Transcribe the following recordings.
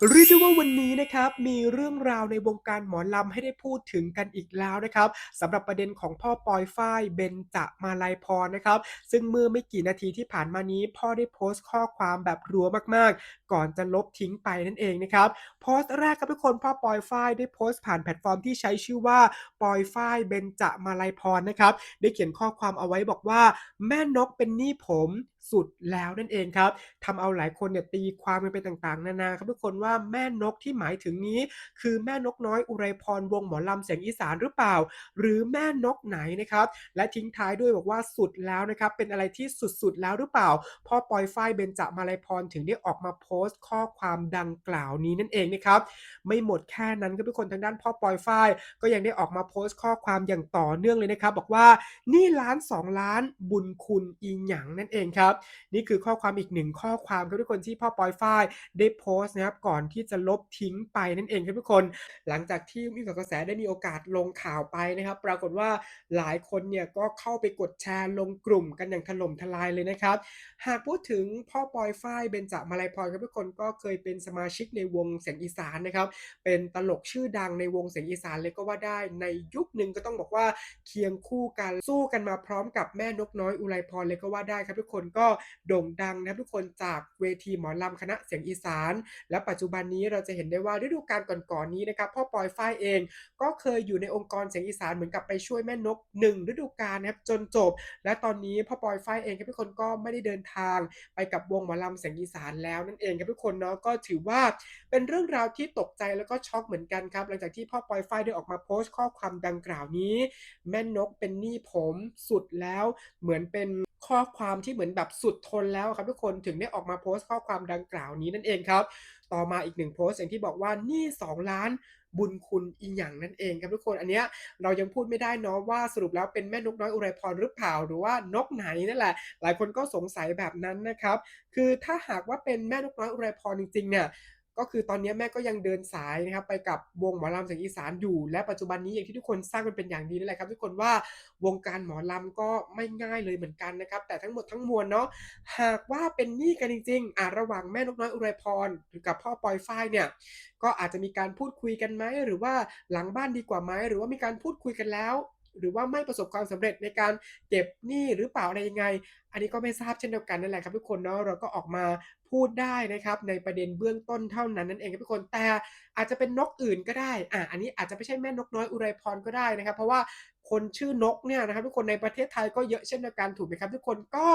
เรียกได้ว่าวันนี้นะครับมีเรื่องราวในวงการหมอลำให้ได้พูดถึงกันอีกแล้วนะครับสำหรับประเด็นของพ่อปอยฝ้ายเบญจะมาลัยพรนะครับซึ่งเมื่อไม่กี่นาทีที่ผ่านมานี้ พ่อได้โพสต์ข้อความแบบรัวมากๆ ก่อนจะลบทิ้งไปนั่นเองนะครับโพสต์แรกครับทุกคนพ่อปอยฝ้ายได้โพสต์ผ่านแพลตฟอร์มที่ใช้ชื่อว่าปอยฝ้ายเบญจะมาลัยพรนะครับได้เขียนข้อความเอาไว้บอกว่า แม่นกเป็นหนี้ผม สุดแล้วนั่นเองครับทำเอาหลายคนเนี่ยตีความกันไปต่างๆ นานาครับทุกคนว่าแม่นกที่หมายถึงนี้ คือแม่นกน้อยอุไรพรวงหมอลำเสียงอีสานหรือเปล่า หรือแม่นกไหนนะครับและทิ้งท้ายด้วยบอกว่าสุดแล้วนะครับเป็นอะไรที่สุดๆแล้วหรือเปล่าพ่อปอยฝ้ายเบญจมาลัยพรถึงได้ออกมาโพสต์ข้อความดังกล่าวนี้นั่นเองนะครับไม่หมดแค่นั้นครับทุกคนทางด้านพ่อปอยฝ้ายก็ยังได้ออกมาโพสต์ข้อความอย่างต่อเนื่องเลยนะครับ บอกว่านี่ล้าน2ล้านบุญคุณอีหยังนั่นเองครับนี่คือข้อความอีกหนึ่งข้อความครับทุกคนที่พ่อปอยฝ้ายได้โพสต์นะครับก่อนที่จะลบทิ้งไปนั่นเองครับทุกคน หลังจากที่มีกระแสได้มีโอกาสลงข่าวไปนะครับ ปรากฏว่าหลายคนเนี่ยก็เข้าไปกดแชร์ลงกลุ่มกันอย่างถล่มทลายเลยนะครับ หากพูดถึงพ่อปอยฝ้ายเบญจมาลัยพรครับทุกคนก็เคยเป็นสมาชิกในวงเสียงอีสานนะครับเป็นตลกชื่อดังในวงเสียงอีสานเลยก็ว่าได้ในยุคหนึ่งก็ต้องบอกว่าเคียงคู่กันสู้กันมาพร้อมกับแม่นกน้อยอุไรพรเลยก็ว่าได้ครับทุกคนก็โด่งดังนะครับทุกคนจากเวทีหมอลำคณะเสียงอีสาน และปัจจุบันนี้เราจะเห็นได้ว่าฤดูกาลก่อนๆนี้นะครับพ่อปอยฝ้ายเอง ก็เคยอยู่ในองค์กรเสียงอีสานเหมือนกับไปช่วยแม่นกหนึ่งฤดูกาลนะครับจนจบ และตอนนี้พ่อปอยฝ้ายเองครับทุกคนก็ไม่ได้เดินทางไปกับวงหมอลำเสียงอีสานแล้วนั่นเองครับทุกคนเนาะก็ถือว่าเป็นเรื่องราวที่ตกใจแล้วก็ช็อกเหมือนกันครับหลังจากที่พ่อปอยฝ้ายได้ออกมาโพสต์ข้อความดังกล่าวนี้ แม่นกเป็นหนี้ผมสุดแล้วเหมือนเป็น ข้อความที่เหมือนแบบสุดทนแล้วครับทุกคนถึงได้ออกมาโพสต์ข้อความดังกล่าวนี้นั่นเองครับ ต่อมาอีกหนึ่งโพสต์อย่างที่บอกว่านี้2ล้านบุญคุณอีหยังนั่นเองครับทุกคน อันเนี้ยเรายังพูดไม่ได้เนาะว่าสรุปแล้วเป็นแม่นกน้อยอุไรพรหรือเปล่าหรือว่านกไหนนั่นแหละ หลายคนก็สงสัยแบบนั้นนะครับ คือถ้าหากว่าเป็นแม่นกน้อยอุไรพรจริงๆเนี่ย ก็คือตอนนี้แม่ก็ยังเดินสายนะครับไปกับวงหมอลำเสียงอีสานอยู่ และปัจจุบันนี้อย่างที่ทุกคนทราบกันเป็นอย่างดีนั่นแหละครับ ทุกคนว่าวงการหมอลำก็ไม่ง่ายเลยเหมือนกันนะครับ แต่ทั้งหมดทั้งมวลเนาะหากว่าเป็นหนี้กันจริงๆอะระหว่างแม่นกน้อยอุไรพรหรือกับพ่อปอยฝ้ายเนี่ยก็อาจจะมีการพูดคุยกันไหมหรือว่าหลังบ้านดีกว่าไหมหรือว่ามีการพูดคุยกันแล้ว หรือว่าไม่ประสบความสำเร็จในการเก็บหนี้หรือเปล่าอะไรยังไง อันนี้ก็ไม่ทราบเช่นเดียวกันนั่นแหละครับทุกคนเนาะเราก็ออกมาพูดได้นะครับในประเด็นเบื้องต้นเท่านั้นนั่นเองครับทุกคนแต่อาจจะเป็นนกอื่นก็ได้อ่าอันนี้อาจจะไม่ใช่แม่นกน้อยอุไรพรก็ได้นะครับ เพราะว่าคนชื่อนกเนี่ยนะครับทุกคนในประเทศไทยก็เยอะเช่นเดียวกันถูกไหมครับทุกคนก็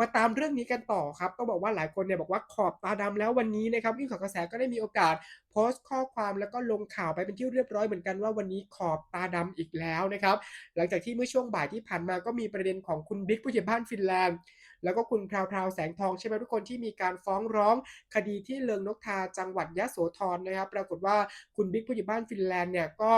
มาตามเรื่องนี้กันต่อครับต้องบอกว่าหลายคนเนี่ยบอกว่าขอบตาดำแล้ววันนี้นะครับวิ่งขอกระแสก็ได้มีโอกาสโพสต์ข้อความแล้วก็ลงข่าวไปเป็นที่เรียบร้อยเหมือนกันว่าวันนี้ขอบตาดำอีกแล้วนะครับหลังจากที่เมื่อช่วงบ่ายที่ผ่านมาก็มีประเด็นของคุณบิ๊กผู้ใหญ่บ้านฟินแลนด์ แล้วก็คุณพราวพราวแสงทองใช่ไหมทุกคนที่มีการฟ้องร้องคดีที่เลิงนกทาจังหวัดยะโสธรนะครับ ปรากฏว่าคุณบิ๊กผู้ใหญ่บ้านฟินแลนด์เนี่ยก็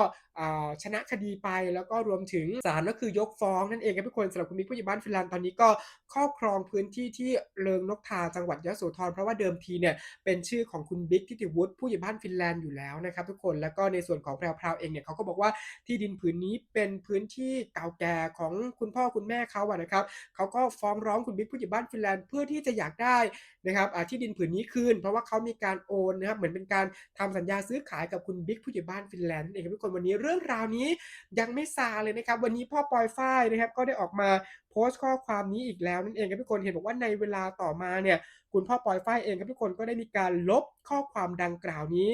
ชนะคดีไปแล้วก็รวมถึงศาลก็คือยกฟ้องนั่นเองครับทุกคนสำหรับคุณบิ๊กผู้ใหญ่บ้านฟินแลนด์ตอนนี้ก็ครอบครองพื้นที่ที่เลิงนกทาจังหวัดยะโสธรเพราะว่าเดิมทีเนี่ยเป็นชื่อของคุณบิ๊กทิติวุฒิผู้ใหญ่บ้านฟินแลนด์อยู่แล้วนะครับทุกคนแล้วก็ในส่วนของแพรวพราวเองเนี่ยเขาก็บอกว่าที่ดินผืนนี้เป็นพื้นที่เก่าแก่ของคุณพ่อคุณแม่เขาอะนะครับเขาก็ฟ้องร้องคุณบิ๊กผู้ใหญ่บ้านฟินแลนด์เพื่อที่จะอยากได้นะครับที่ดินผืนนี้คืน เพราะว่าเขามีการโอนนะครับเหมือนเป็นการทำสัญญาซื้อขายกับคุณบิ๊กผู้ใหญ่บ้านฟินแลนด์เองครับทุกคนวันนี้เรื่องราวนี้ยังไม่ซาเลยนะครับวันนี้พ่อปอยฝ้ายนะครับก็ได้ออกมาโพสต์ข้อความนี้อีกแล้วนั่นเองครับทุกคนเห็นบอกว่าในเวลาต่อมาเนี่ยคุณพ่อปอยฝ้ายเองครับทุกคนก็ได้มีการลบข้อความดังกล่าวนี้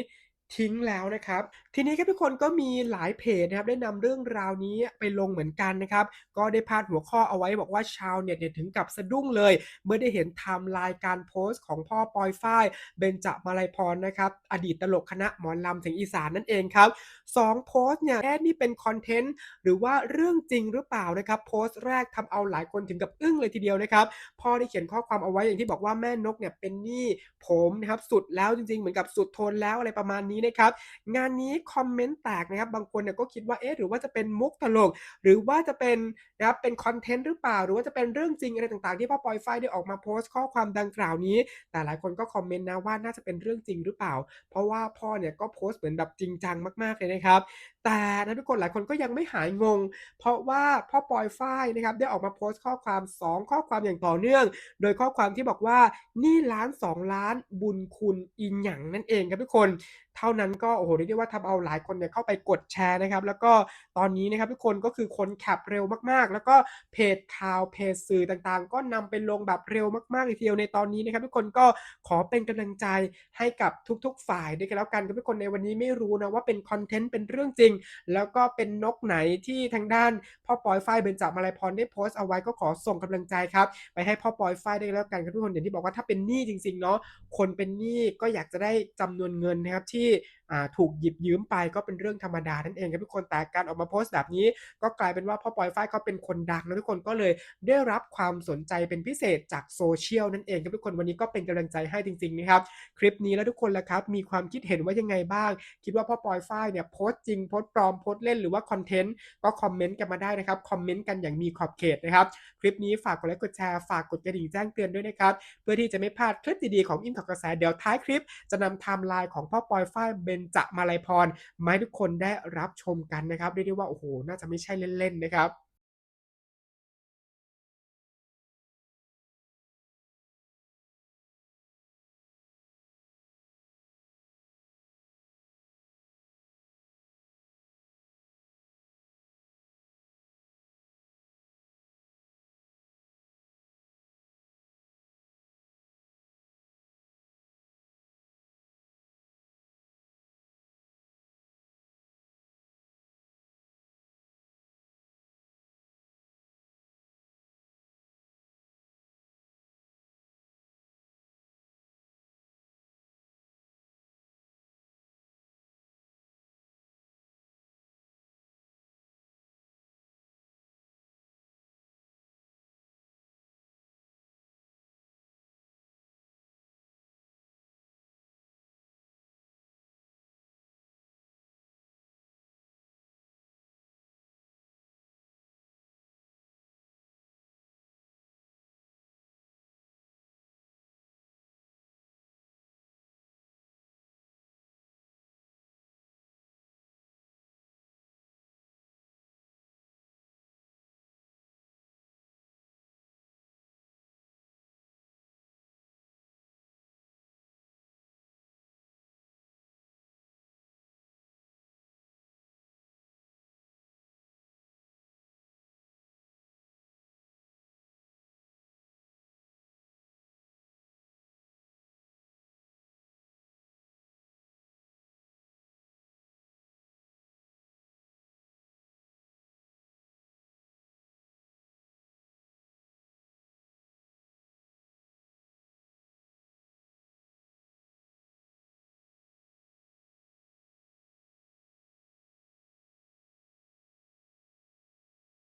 ทิ้งแล้วนะครับ ทีนี้ครับทุกคนก็มีหลายเพจนะครับได้นำเรื่องราวนี้ไปลงเหมือนกันนะครับ ก็ได้พาดหัวข้อเอาไว้บอกว่าชาวเน็ตเนี่ยถึงกับสะดุ้งเลย เมื่อได้เห็นไทม์ไลน์การโพสต์ของพ่อปอยฝ้ายเบญจมาลัยพรนะครับ อดีตตลกคณะหมอลำเสียงอีสานนั่นเองครับสองโพสต์เนี่ยแค่นี่เป็นคอนเทนต์หรือว่าเรื่องจริงหรือเปล่านะครับ โพสต์แรกทำเอาหลายคนถึงกับอึ้งเลยทีเดียวนะครับพ่อได้เขียนข้อความเอาไว้อย่างที่บอกว่าแม่นกเนี่ยเป็นหนี้ผมนะครับสุดแล้วจริงๆ เหมือนกับสุดทนแล้วอะไรประมาณนี้นะครับงานนี้คอมเมนต์แตกนะครับ บางคนเนี่ยก็คิดว่าเอ๊ะหรือว่าจะเป็นมุกตลก หรือว่าจะเป็นนะครับเป็นคอนเทนต์หรือเปล่า หรือว่าจะเป็นเรื่องจริงอะไรต่างๆ ที่พ่อปอยฝ้ายได้ออกมาโพสต์ข้อความดังกล่าวนี้ แต่หลายคนก็คอมเมนต์นะว่าน่าจะเป็นเรื่องจริงหรือเปล่า เพราะว่าพ่อเนี่ยก็โพสต์เหมือนแบบจริงจังมากๆเลยนะครับ แต่นะทุกคนหลายคนก็ยังไม่หายงง เพราะว่าพ่อปอยฝ้ายนะครับได้ออกมาโพสต์ข้อความ 2 ข้อความอย่างต่อเนื่อง โดยข้อความที่บอกว่านี่ล้าน2ล้านบุญคุณอินหยังนั่นเองครับทุกคน เท่านั้นก็โอ้โหเรียกได้ว่าทำเอาหลายคนเนี่ยเข้าไปกดแชร์นะครับ แล้วก็ตอนนี้นะครับทุกคนก็คือคนแคปเร็วมากๆ แล้วก็เพจข่าวเพจสื่อต่างๆ ก็นำไปลงแบบเร็วมากๆเลยทีเดียวในตอนนี้นะครับทุกคนก็ขอเป็นกำลังใจให้กับทุกๆ ฝ่ายด้วยกันแล้วกันครับทุกคนในวันนี้ไม่รู้นะว่าเป็นคอนเทนต์เป็นเรื่องจริง แล้วก็เป็นนกไหนที่ทางด้านพ่อปอยฝ้ายเบญจมาลัยพรได้โพสต์เอาไว้ก็ขอส่งกำลังใจครับไปให้พ่อปอยฝ้ายได้แล้วกันครับทุกคนอย่างที่บอกว่าถ้าเป็นหนี้จริงๆเนาะคนเป็นหนี้ก็อยากจะได้จำนวนเงินนะครับที่อ่า ถูกหยิบยืมไปก็เป็นเรื่องธรรมดานั่นเองครับทุกคนแต่การออกมาโพสต์แบบนี้ ก็กลายเป็นว่าพ่อปอยฝ้ายเขาเป็นคนดังนะทุกคนก็เลยได้รับความสนใจเป็นพิเศษจากโซเชียลนั่นเองครับทุกคนวันนี้ก็เป็นกำลังใจให้จริงๆนะครับคลิปนี้แล้วทุกคนละครับมีความคิดเห็นว่ายังไงบ้าง คิดว่าพ่อปอยฝ้ายเนี่ยโพสต์จริงโพสต์ปลอมโพสต์เล่นหรือว่าคอนเทนต์ก็คอมเมนต์กันมาได้นะครับคอมเมนต์กันอย่างมีขอบเขตนะครับคลิปนี้ฝากกดไลค์กดแชร์ฝากกดกระดิ่งแจ้งเตือนด้วยนะครับเพื่อที่จะไม่พลาดคลิปดีๆของอิมถอกกระแสเดี๋ยวท้ายคลิป จะนำไทม์ไลน์ของพ่อปอยฝ้ายเบนจะมาลัยพรมาให้ทุกคนได้รับชมกันนะครับเรียกได้ว่าโอ้โหน่าจะไม่ใช่เล่นๆนะครับ